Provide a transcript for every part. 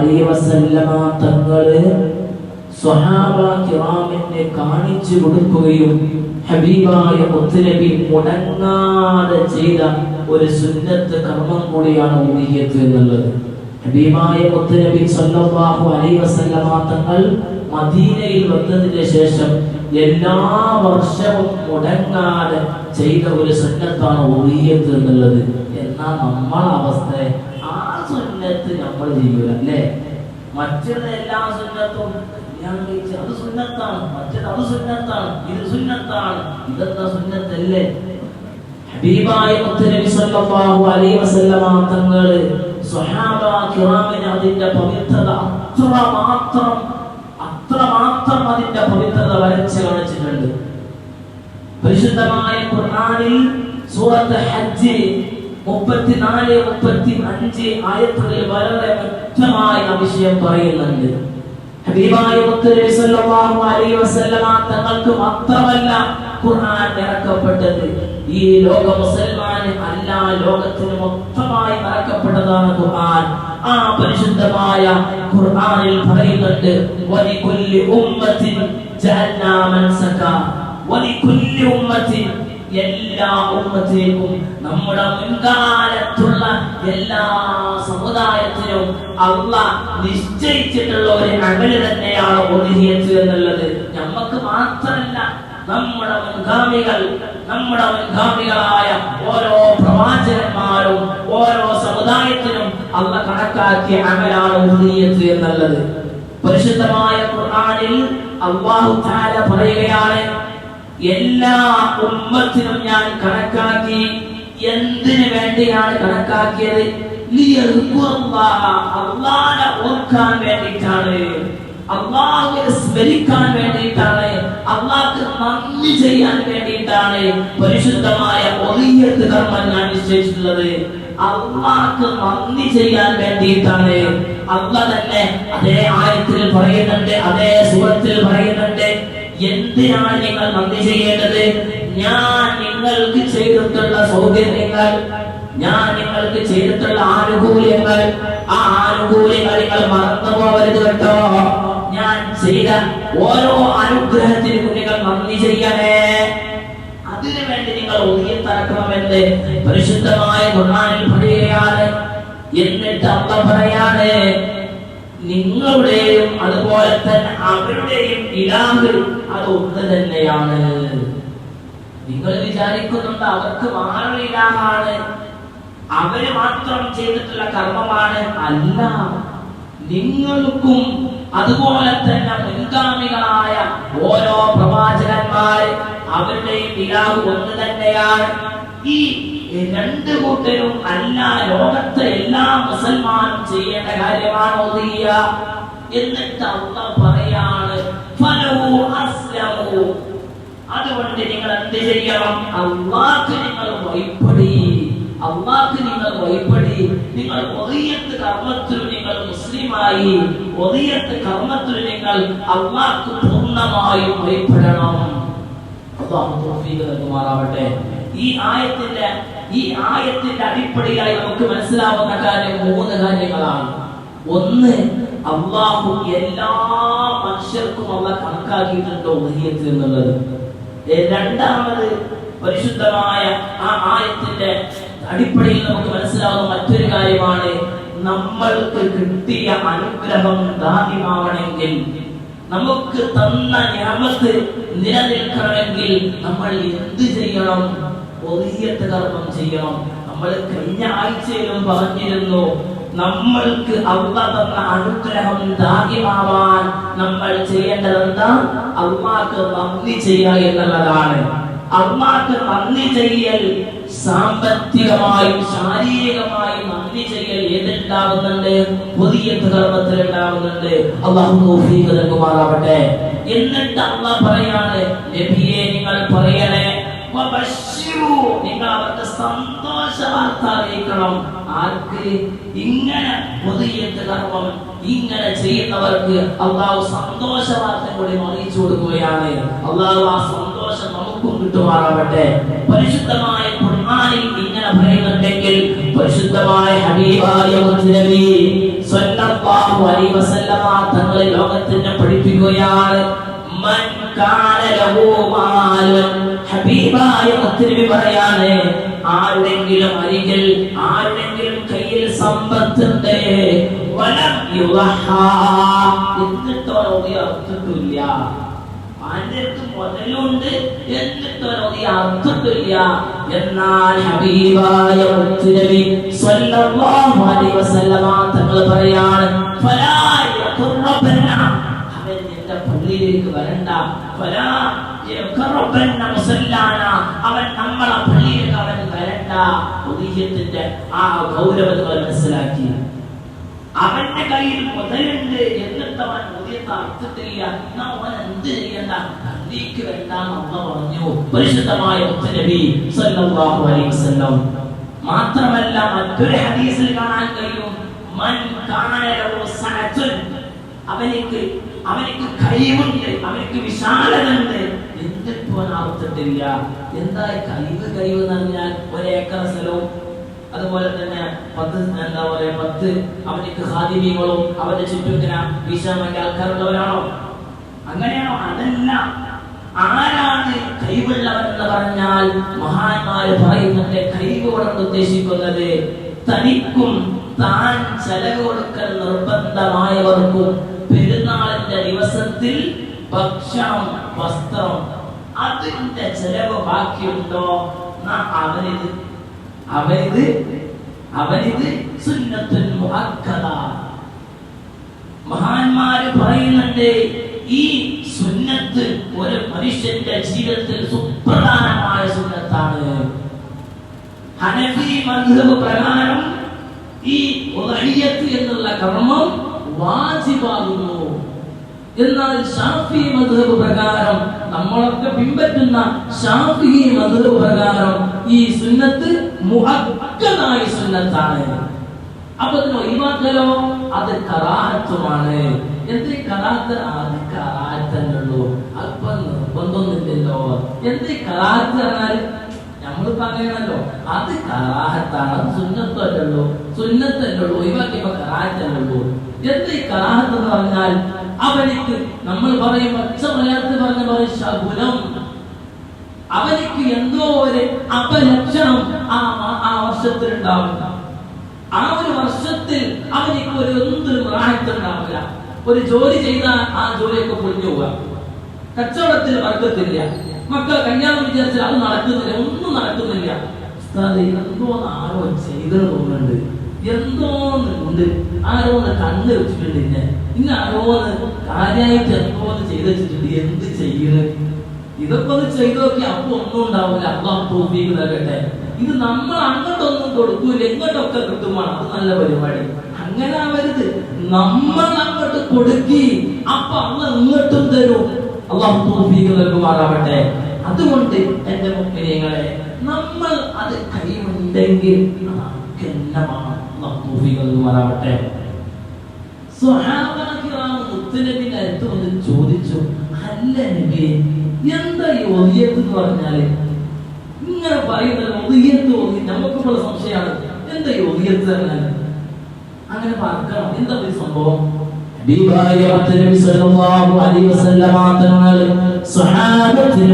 അലൈഹി വസല്ലമ തങ്ങൾ സ്വഹാബ കിറാമിനെ കാണിച്ചു കൊടുക്കുകയും ഹബീബായ മുത്തുനബി മുടങ്ങാതെ ചെയ്ത ഒരു സുന്നത്ത് കർമ്മം കൂടിയാണ് ഉദിയത്ത് എന്നുള്ളത്. ഹബീബായ മുത്തുനബി സല്ലല്ലാഹു അലൈഹി വസല്ലമ തങ്ങൾ മദീനയിൽ വന്നതിന് ശേഷം എല്ലാ വർഷവും മുടങ്ങാതെ ചെയ്ത ഒരു സുന്നത്താണ് ഉദിയത്ത് എന്നുള്ളത്. എന്നാൽ നമ്മളെ അവസ്ഥ ആ സുന്നത്ത് നമ്മൾ ചെയ്യൂല അല്ലേ? മറ്റുള്ള എല്ലാ സുന്നത്തും കല്യാണം കഴിച്ച് അത് സുന്നത്താണ്. മറ്റത് അത് സുന്നത്താണ്. ഇത് സുന്നത്താണ്. ഇതെന്താ സുന്നത്തല്ലേ? ഹബീബായ മുത്തനബി സല്ലല്ലാഹു അലൈഹി വസല്ലമ തങ്ങൾ സ്വഹാബ കിറാമിന് അതിന്റെ പവിത്രത അത്രമാത്രം അത്രമാത്രം അതിന്റെ പവിത്രത വരച്ച് കാണിച്ചിട്ടുണ്ട്. പരിശുദ്ധമായ ഖുർആനിൽ സൂറത്ത് ഹജ്ജ് മുപ്പത്തിനാല് മുപ്പത്തി അഞ്ച് ആയത്തുകളിൽ വളരെ വ്യക്തമായ വിഷയം പറയുന്നുണ്ട്. ഹബീബായ മുത്തനബി സല്ലല്ലാഹു അലൈഹി വസല്ലമ തങ്ങൾക്ക് മാത്രമല്ല ഖുർആൻ ഇറക്കപ്പെട്ടത് ഈ ലോക മുസൽമാന് അല്ല ലോകത്തിന് മൊത്തമായി ഇറക്കപ്പെട്ടതാണ് ഖുർആൻ. ആ പരിശുദ്ധമായ ഖുർആനിൽ പറയുന്നുണ്ട് വലികുല്ലി ഉമ്മത്തിൻ ജഅൽനാ മൻസക വലികുല്ലി ഉമ്മത്തിൻ എല്ലാ ഉമ്മത്തിലേക്കും നമ്മുടെ മുൻകാലത്തുള്ള എല്ലാ സമുദായത്തിനും അള്ള നിശ്ചയിച്ചിട്ടുള്ള ഒരു അമൽ തന്നെയാണ് ഒതുങ്ങിയത് എന്നുള്ളത്. നമുക്ക് മാത്രമല്ല നമ്മുടെ മുൻഗാമികൾ നമ്മുടെ മുൻഗാമികളായ ഓരോ പ്രവാചകന്മാരും ഓരോ സമുദായത്തിനും അള്ള കണക്കാക്കിയ അമലാണ് ഒതുങ്ങിയത് എന്നുള്ളത്. പരിശുദ്ധമായ ഖുർആനിൽ അള്ളാഹു താല പറയുകയാണ് എല്ലാ ഉമ്മത്തിനും ഞാൻ കണക്കാക്കി എന്തിനു വേണ്ടിയാണ് കണക്കാക്കിയത്? അള്ളാഹെ ഓർക്കാൻ വേണ്ടിയിട്ടാണ്. അള്ളാഹുവിനെ സ്മരിക്കാൻ വേണ്ടിയിട്ടാണ്. അള്ളാഹ്ക്ക് നന്ദി ചെയ്യാൻ വേണ്ടിയിട്ടാണ് പരിശുദ്ധമായ ഒളിയത്ത് കർമ്മം ഞാൻ നിശ്ചയിച്ചിട്ടുള്ളത്. അള്ളാഹ്ക്ക് നന്ദി ചെയ്യാൻ വേണ്ടിയിട്ടാണ്. അള്ള തന്നെ അതേ ആയത്തിൽ പറയുന്നുണ്ട് അതേ സുഹൃത്തിൽ പറയുന്നുണ്ട്. എന്തിനാണ് നിങ്ങൾ നന്ദി ചെയ്യേണ്ടത്? ഞാൻ നിങ്ങൾക്ക് ചെയ്തിട്ടുള്ള സൗകര്യങ്ങൾ ഞാൻ നിങ്ങൾക്ക് ചെയ്തിട്ടുള്ള ആനുകൂല്യങ്ങൾ ആ ആനുകൂല്യങ്ങൾ നിങ്ങൾ മറന്നു പോകരുത് കേട്ടോ. ഞാൻ ചെയ്ത ഓരോ അനുഗ്രഹത്തിനും നിങ്ങൾ നന്ദി ചെയ്യണേ. അതിനു വേണ്ടി നിങ്ങൾ ഒതുങ്ങിത്തറക്കണമെന്ന് പരിശുദ്ധമായ ഖുർആനിൽ പറയുകയാണ്. എന്നിട്ട് അമ്മ പറയാണ് നിങ്ങളുടെയും അതുപോലെ തന്നെ അവരുടെയും ഇലാഹ് അത് ഒന്ന് തന്നെയാണ്. നിങ്ങൾ വിചാരിക്കുന്നുണ്ട് അവർക്ക് മാറണ അവർ മാത്രം ചെയ്തിട്ടുള്ള കർമ്മമാണ്. അല്ല നിങ്ങൾക്കും അതുപോലെ തന്നെ മുൻഗാമികളായ ഓരോ പ്രവാചകന്മാർ അവരുടെയും പിതാവ് ഒന്ന് തന്നെയാണ്. ഈ രണ്ട് കൂട്ടരും അല്ല ലോകത്തെ എല്ലാ മുസൽമാനും ചെയ്യേണ്ട കാര്യമാണ് എന്നിട്ട് ഫലവു അസ്ലമു അതുകൊണ്ട് നിങ്ങൾ എന്ത് ചെയ്യണം? അള്ളാഹ് നിങ്ങൾ വൈപ്പടി അള്ളാഹ് നിങ്ങൾ വൈപ്പടി നിങ്ങൾ ഒറിയത്ത് കർമ്മത്തിൽ നിങ്ങൾ മുസ്ലിമായി. ഒറിയത്ത് കർമ്മത്തിൽ നിങ്ങൾ അള്ളാഹ് പൂർണമായും തൗഫീഖ് നൽകുമാറാവട്ടെ. ഈ ആയത്തിന്റെ ഈ ആയത്തിന്റെ അടിപ്പടയായി നമുക്ക് മനസ്സിലാവുന്ന കാര്യം മൂന്ന് കാര്യങ്ങളാണ്. ഒന്ന് അള്ളാഹു എല്ലാ മനുഷ്യർക്കും അള്ള കണക്കാക്കിയിട്ടുണ്ട് ഉദയത്ത് എന്നുള്ളത്. രണ്ടാമത് പരിശുദ്ധമായ ആ ആയത്തിന്റെ അടിപ്പടിയിൽ നമുക്ക് മനസ്സിലാവുന്ന മറ്റൊരു കാര്യമാണ് നമ്മൾക്ക് കിട്ടിയ അനുഗ്രഹം ദാഹിമാവണമെങ്കിൽ നമുക്ക് തന്ന ഞാമത്ത് നിലനിൽക്കണമെങ്കിൽ നമ്മൾ എന്ത് ചെയ്യണം? ഒതുങ്ങിയത്ത് കർമ്മം ചെയ്യണം. നമ്മൾ കഴിഞ്ഞ ആഴ്ചയിലും പറഞ്ഞിരുന്നു നമ്മൾക്ക് അള്ള തന്ന അനുഗ്രഹം ദാഹിമാവാൻ നമ്മൾ ചെയ്യേണ്ടതെന്താ? അള്ളാഹ്ക്ക് നന്ദി ചെയ്യുക എന്നുള്ളതാണ്. അള്ളാഹ്ക്ക് നന്ദി ചെയ്യൽ സാമ്പത്തികമായും ശാരീരികമായും നന്ദി ചെയ്യൽ ഏതുണ്ടാവുന്നുണ്ട് പുതിയ കർമ്മത്തിൽ ഉണ്ടാവുന്നുണ്ട് അള്ളാഹു നൽകുമാറാവട്ടെ. എന്നിട്ട് അള്ളാഹ് പറയാണ് നബിയെ നിങ്ങൾ പറയണേ. നിങ്ങൾ അവർക്ക് സന്തോഷ വാർത്ത അറിയിക്കണം ആർക്ക്? ഇങ്ങനെ പൊതുയത്ത് ഇങ്ങനെ ചെയ്യുന്നവർക്ക് അള്ളാഹു സന്തോഷ വാർത്ത കൂടി അറിയിച്ചു കൊടുക്കുകയാണ്. അള്ളാഹു ആ സന്തോഷം നമുക്കും കിട്ടുമാറാവട്ടെ. പരിശുദ്ധമായ ഖുർആനിൽ ഇങ്ങനെ പറയുന്നുണ്ടെങ്കിൽ പരിശുദ്ധമായ ഹബീബായ മുത്തുനബി സ്വല്ലല്ലാഹു അലൈഹി വസല്ലമ തങ്ങളെ ലോകത്തിന് പഠിപ്പിക്കുകയാണ്. ഹബീബായ മുത്തുനബി പറയാണ് ആരുടെങ്കിലും അരികിൽ ആരുടെങ്കിലും കയ്യിൽ സമ്പത്തുണ്ട്. എന്നിട്ടോ അവന്റെ അടുത്ത് മുതലുണ്ട് എന്നിട്ട് ഒരു അർത്ഥത്തില്ല എന്നാൽ ഹബീബായ മുത്തുനബി സ്വല്ലല്ലാഹു അലൈഹി വസല്ലമ തങ്ങൾ പറയാണ് ഫലാ യഖറബന പള്ളിയിലേക്ക് വരണ്ട. അവൻ നമ്മളെ പള്ളിയിലേക്ക് അവൻ വരണ്ട. പുതിയത്തിന്റെ ആ ഗൗരവങ്ങൾ മനസ്സിലാക്കി അവന്റെ കയ്യിൽ മുതലുണ്ട് എന്നിട്ട് അവൻ ഉദയത്തെ അർത്ഥത്തില്ല അവൻ എന്ത് ചെയ്യണ്ട? പള്ളിക്ക് വേണ്ട അമ്മ പറഞ്ഞു. പരിശുദ്ധമായ നബി സല്ലല്ലാഹു അലൈഹി വസല്ലം. മാത്രമല്ല മറ്റൊരു ഹദീസിൽ കാണാൻ കഴിയും. മൻ കാന ലഹു സഅത്തുൻ അവനിക്ക് അവനിക്ക് കഴിവുണ്ട് അവനിക്ക് വിശാലതണ്ട് അവൻ അർത്ഥത്തില്ല എന്താ കഴിവ് കഴിവ് എന്ന് പറഞ്ഞാൽ ഒരേക്കർ സ്ഥലവും അതുപോലെ തന്നെ പത്ത് എന്താ പറയാ പത്ത് അവനിക്ക് ഹാദിമീകളും അവന്റെ ചുറ്റും വീശാൻ വേണ്ടി ആൾക്കാരുള്ളവരാണോ? അങ്ങനെയാണോ? അതല്ല. ആരാണ് കഴിവുള്ളവർ എന്ന് പറഞ്ഞാൽ മഹാന്മാര് പറയുന്നുണ്ട് കഴിവ് കൊണ്ട് ഉദ്ദേശിക്കുന്നത് തനിക്കും താൻ ചെലവ് കൊടുക്കൽ നിർബന്ധമായവർക്കും പെരുന്നാളിന്റെ ദിവസത്തിൽ ഭക്ഷണം വസ്ത്രം അതിന്റെ ചെലവ് ബാക്കിയുണ്ടോ? അവനിത്. അവനിത്. അവനിത് സുന്നത്തുൽ മുഅക്കദ. മഹാന്മാര് പറയുന്നുണ്ട് ഈ സുന്നത്ത് ഒരു മനുഷ്യന്റെ ജീവിതത്തിൽ സുപ്രധാനമായ സുന്നത്താണ്. ഹനഫി മദ്ഹബ് പ്രകാരം ഈ എന്നുള്ള കർമ്മം വാജിബാകുന്നു. എന്നാൽ ഷാഫി മധുബ് പ്രകാരം നമ്മളൊക്കെ പിൻപറ്റുന്ന ഷാഫി മധുബ് പ്രകാരം ഈ സുന്നത്ത് മുഹക്കനായ സുന്നത്താണ്. അപ്പൊ അതിന് ഒഴിവാക്കലോ? അത് കറാഹത്വമാണ് എന്ത് കറാത്ത് അത് കറാഹത്തന്നുള്ളൂ അല്പം നിർബന്ധമൊന്നുമില്ലല്ലോ എന്ത് പറഞ്ഞാൽ നമ്മളിപ്പോ പറയണല്ലോ. അത് കറാഹത്താണ് അത് സുന്നത്തല്ലോ സുന്നത്തല്ലോ ഒഴിവാക്കിയപ്പോ കറാഹത്തല്ലുള്ളൂ എന്ത് ഈ കറാഹത്ത് എന്ന് പറഞ്ഞാൽ അവനിക്ക് നമ്മൾ പറയും പച്ച മലയാളത്തിൽ പറഞ്ഞ പോലെ ശകുനം. അവനിക്ക് എന്തോ ഒരു അപലക്ഷണം ആ ആ വർഷത്തിൽ ഉണ്ടാവില്ല ആ ഒരു വർഷത്തിൽ അവനിക്ക് ഒരു എന്തൊരു റാഹത്തുണ്ടാവില്ല ഒരു ജോലി ചെയ്താൽ ആ ജോലിയൊക്കെ പൊളിഞ്ഞു പോവാം. കച്ചവടത്തിൽ വർഗത്തില്ല. മക്കൾ കല്യാണം വിചാരിച്ചാൽ അത് നടക്കുന്നില്ല ഒന്നും നടക്കുന്നില്ല. എന്തോ ആരോ ചെയ്തത് തോന്നുന്നുണ്ട്. എന്തോന്നുണ്ട് ആരോന്ന് കണ്ണ് വെച്ചിട്ടുണ്ട് ഇന്നെ. ഇന്ന് ആരോന്ന് കാര്യമായിട്ട് എന്തോന്ന് ചെയ്ത് വെച്ചിട്ടുണ്ട്. എന്ത് ചെയ്യുന്നത് ഇതൊക്കെ ഒന്ന് ചെയ്തു നോക്കി അപ്പൊ ഒന്നും ഉണ്ടാവില്ല. അള്ളാഹ് നൽകട്ടെ. ഇത് നമ്മൾ അങ്ങോട്ടൊന്നും കൊടുക്കൂല. എങ്ങോട്ടൊക്കെ കിട്ടുമാണ് അത് നല്ല പരിപാടി. അങ്ങനെ ആവരുത്. നമ്മൾ അങ്ങോട്ട് കൊടുക്കി. അപ്പൊ അള്ള ഇങ്ങോട്ടും തരും. അള്ളാഹു തോഫീക്ക് നൽകുമാറാവട്ടെ. അതുകൊണ്ട് എന്റെ മുക്കിനെ നമ്മൾ അത് കഴിവുണ്ടെങ്കിൽ നമുക്ക് എന്നമാണ് അള്ളാഹു തോഫീക്ക് നൽകുമാറാവട്ടെ. സ്വഹാബാക്കിറാം മുത്തനബിന്റെ അടുത്ത് വന്ന് ചോദിച്ചു എന്താ പറഞ്ഞാൽ? ഇങ്ങനെ പറയുന്നത് ഒതിയത്ത് സംശയമാണ് എന്താ ഈ ഒതിയത്ത് പറഞ്ഞാൽ അങ്ങനെ പറക്കണം എന്താ ഈ സംഭവം?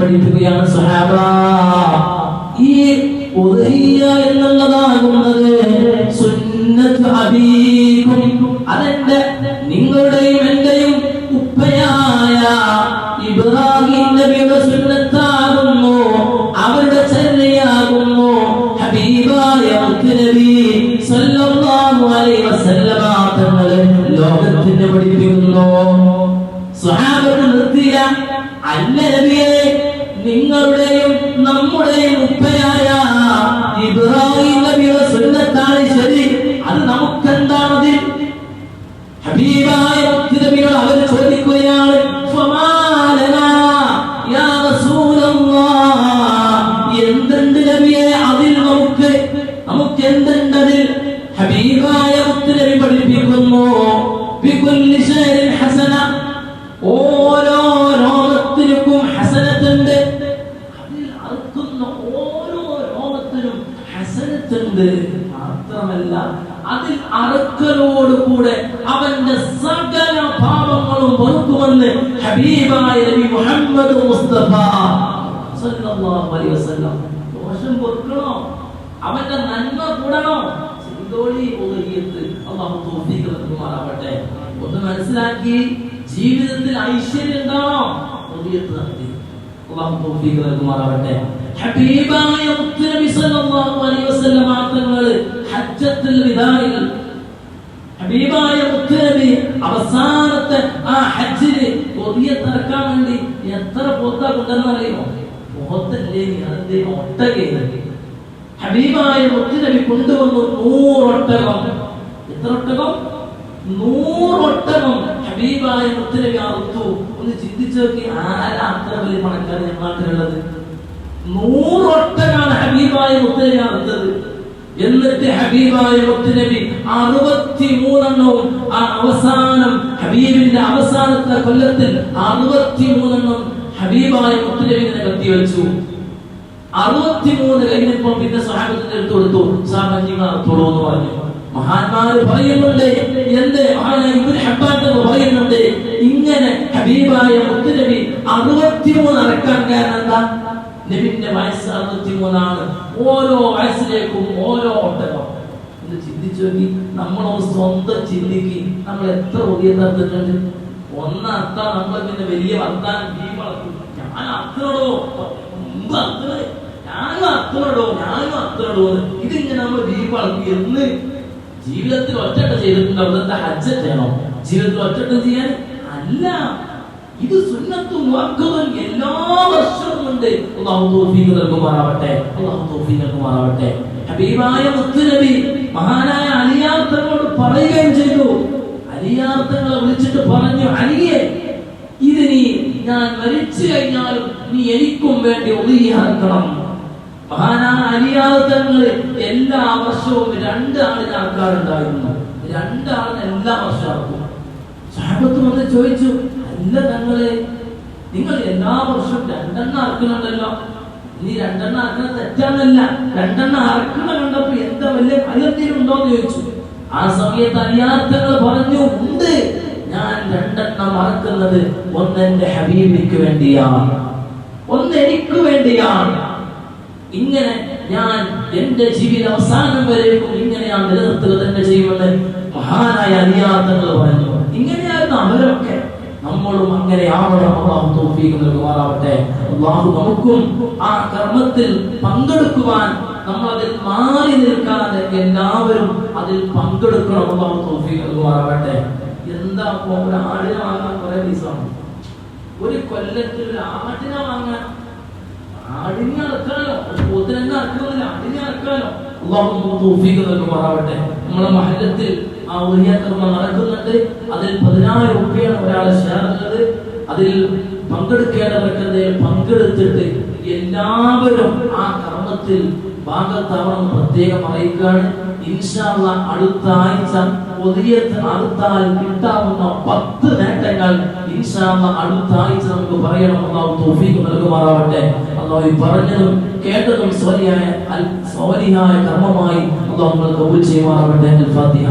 പഠിപ്പിക്കുകയാണ് ഈ എന്നുള്ളതാകുന്നത് അതെന്റെ നിങ്ങളുടെയും എന്റെയും ഉപ്പയായ ഇബ്രാഹിം നബിയുടെ അല്ല നബിയെ ശക്തിയുണ്ട് മാത്രമല്ല അതിൽ അറുക്കലോട് കൂടെ അവന്റെ സകല പാപങ്ങളും പൊറുക്കുമെന്ന് ഹബീബായ നബി മുഹമ്മദ് മുസ്തഫ സല്ലല്ലാഹു അലൈഹി വസല്ലം. ദോഷം പൊറുക്കണോ? അവന്റെ നന്മ കൂടണോ? ചെയ്തോളി ഒതുങ്ങിയത് അള്ളാഹു തോഫീക്ക് നൽകുമാറാവട്ടെ. ഒന്ന് മനസ്സിലാക്കി ജീവിതത്തിൽ ഐശ്വര്യം ഉണ്ടാവണം ഒതുങ്ങിയത് നടത്തി. അള്ളാഹു തോഫീക്ക് നൽകുമാറാവട്ടെ. ഹബീബായ മുത്തുനബി സല്ലല്ലാഹു അലൈഹി വസല്ലം തങ്ങൾ ഹജ്ജത്തുൽ വിദാഇൽ ഹബീബായ മുത്തുനബി അവസാനത്തെ ആ ഹജ്ജിന് കൊതിയെ തറക്കാൻ വേണ്ടി എത്ര പോത്താ കൊണ്ടെന്നറിയുമോ പോത്തല്ലേ നീ അതെന്തേ ഒട്ടകെ ഹബീബായ മുത്തുനബി കൊണ്ടുവന്നു നൂറൊട്ടകം. എത്ര ഒട്ടകം നൂറൊട്ടകം ഹബീബായ മുത്തുനബി അറുത്തു ഒന്ന് ചിന്തിച്ചു നോക്കി ആരാ അത്ര വലിയ പണക്കാരൻ നാട്ടിലുള്ളത്? നൂറൊട്ടകാണ് ഹബീബായ മുത്തുനബി അറുത്തത് എന്നിട്ട് ഹബീബായ മുത്തനബി അറുപത്തി മൂന്നെണ്ണവും അവസാനം ഹബീബിന്റെ അവസാനത്തെ കൊല്ലത്തിൽ അറുപത്തി മൂന്നെണ്ണം ഹബീബായ മുത്തുനബിനെ കത്തിവെച്ചു. അറുപത്തിമൂന്ന് കഴിഞ്ഞപ്പോ പിന്നെ സഹാബത്തിന്റെ അടുത്ത് കൊടുത്തു സാഹചര്യങ്ങൾ എന്ന് പറഞ്ഞു. മഹാന്മാര് പറയുന്നുണ്ട് ഹബ്ബാൻ പറയുന്നുണ്ട് ഇങ്ങനെ ഹബീബായ മുത്തുനബി അറുപത്തിമൂന്ന് അടക്കാൻ കാരണം എന്താ നബിന്റെ വയസ്സ് അറുപത്തിമൂന്നാണ് ഓരോ വയസ്സിലേക്കും ഓരോ ഒട്ടകം ഇത് ചിന്തിച്ചു നോക്കി. നമ്മളോ സ്വന്തം ചിന്തിക്ക്. നമ്മൾ എത്ര പുതിയ തന്നിട്ടുണ്ട് അത്ത നമ്മൾ പിന്നെ വലിയ വർത്താനം ഈ വളർത്തും. ഞാൻ അത്രടോ ഞാനും അത്രടോ ഞാനും അത്രടോ ഇതിങ്ങനെ നമ്മൾ ഈ വളർത്തി എന്ന് ജീവിതത്തിൽ ഒറ്റട്ട ചെയ്തിട്ടുണ്ട്. അവിടുത്തെ ഹജ്ജ് ചെയ്യണോ? ജീവിതത്തിൽ ഒറ്റ ചെയ്യാൻ? അല്ല. ഇത് സുന്നത്തും എല്ലാ വർഷവും ഉണ്ട്. അള്ളാഹു തൗഫീഖ് നൽകുമാറാവട്ടെ. അള്ളാഹു തൗഫീഖ് നൽകുമാറാവട്ടെ. ഹബീബായ മുത്തുനബി മഹാനായ അലിയാർത്തനോട് പറയുകയും ചെയ്തു. അലിയാർത്തങ്ങളെ വിളിച്ചിട്ട് പറഞ്ഞു അലിയെ ഇത് നീ ഞാൻ മരിച്ചു കഴിഞ്ഞാലും നീ എനിക്കും വേണ്ടി ഒളിയാക്കണം മഹാനായ അലിയാർത്തങ്ങൾ എല്ലാ വർഷവും രണ്ടാളിന് ആൾക്കാരുണ്ടായിരുന്നു. രണ്ടാളിന് എല്ലാ വർഷവും സാഹബത്ത് വന്ന് ചോദിച്ചു അല്ല തങ്ങളെ നിങ്ങൾ എല്ലാ വർഷവും രണ്ടെണ്ണം അറക്കുന്നുണ്ടല്ലോ. ഇനി രണ്ടെണ്ണം അറക്കണ തെറ്റാന്നല്ല രണ്ടെണ്ണം അറക്കണ കണ്ടപ്പോ എന്താ വലിയ ഭയത്തിലും ഉണ്ടോന്ന് ചോദിച്ചു. ആ സമയത്ത് അറിയാത്തങ്ങൾ പറഞ്ഞു ഉണ്ട് ഞാൻ രണ്ടെണ്ണം അറക്കുന്നത് ഒന്ന് എന്റെ ഹബീബിക്ക് വേണ്ടിയാണ് ഒന്ന് എനിക്ക് വേണ്ടിയാണ് ഇങ്ങനെ ഞാൻ എന്റെ ജീവിത അവസാനം വരേക്കും ഇങ്ങനെ ഞാൻ നിലനിർത്തുക തന്നെ ചെയ്യുമെന്ന് മഹാനായ അലിയാർത്ഥങ്ങൾ പറഞ്ഞു. ഇങ്ങനെയായിരുന്നു അവരൊക്കെ. നമ്മളും അങ്ങനെ ആവണം അള്ളാഹു തൗഫീഖ് നൽകുമാറാവട്ടെ. അള്ളാഹു നമുക്കും ആ കർമ്മത്തിൽ പങ്കെടുക്കുവാൻ നമ്മൾ അതിൽ മാറി നിൽക്കാതെ എല്ലാവരും അതിൽ പങ്കെടുക്കണം. അള്ളാഹു തൗഫീഖ് നൽകുമാറാവട്ടെ. എന്താ ഒരു ആടിനെ വാങ്ങാൻ കുറെ ഒരു കൊല്ലത്തിൽ ഒരു ആടിനെ വാങ്ങാൻ ആടിനെ അടുക്കാനോ പോത്തിനെ അറക്കുന്നില്ല ആടിനെ അറക്കാനോ അള്ളാഹു തോഫീക്ക് നൽകുമാറാവട്ടെ. നമ്മളെ മഹല്ലത്തിൽ ആ ഒരു നടക്കുന്നുണ്ട് അതിൽ പതിനായിരം രൂപയാണ് ഒരാളെ ചേർന്നത്. അതിൽ പങ്കെടുക്കേണ്ടവർക്ക് പങ്കെടുത്തിട്ട് എല്ലാവരും ആ കർമ്മത്തിൽ ഭാഗത്താവണം പ്രത്യേകം അറിയിക്കുകയാണ്. ഇൻഷാള്ള അടുത്ത ആഴ്ച ഒതിയത്ത് അടുത്താൽ കിട്ടാവുന്ന പത്ത് നേട്ടങ്ങൾ ഇൻഷാള്ള അടുത്ത ആഴ്ച നമുക്ക് പറയണം അള്ളാഹു തൗഫീഖ് നൽകുമാറാവട്ടെ. അള്ളാഹു പറഞ്ഞതും കേട്ടതും സോലിയായ സോലിയായ കർമ്മമായി അള്ളാഹു നമ്മൾ കബൂൽ ചെയ്യുമാറാവട്ടെ. ഫാത്തിഹ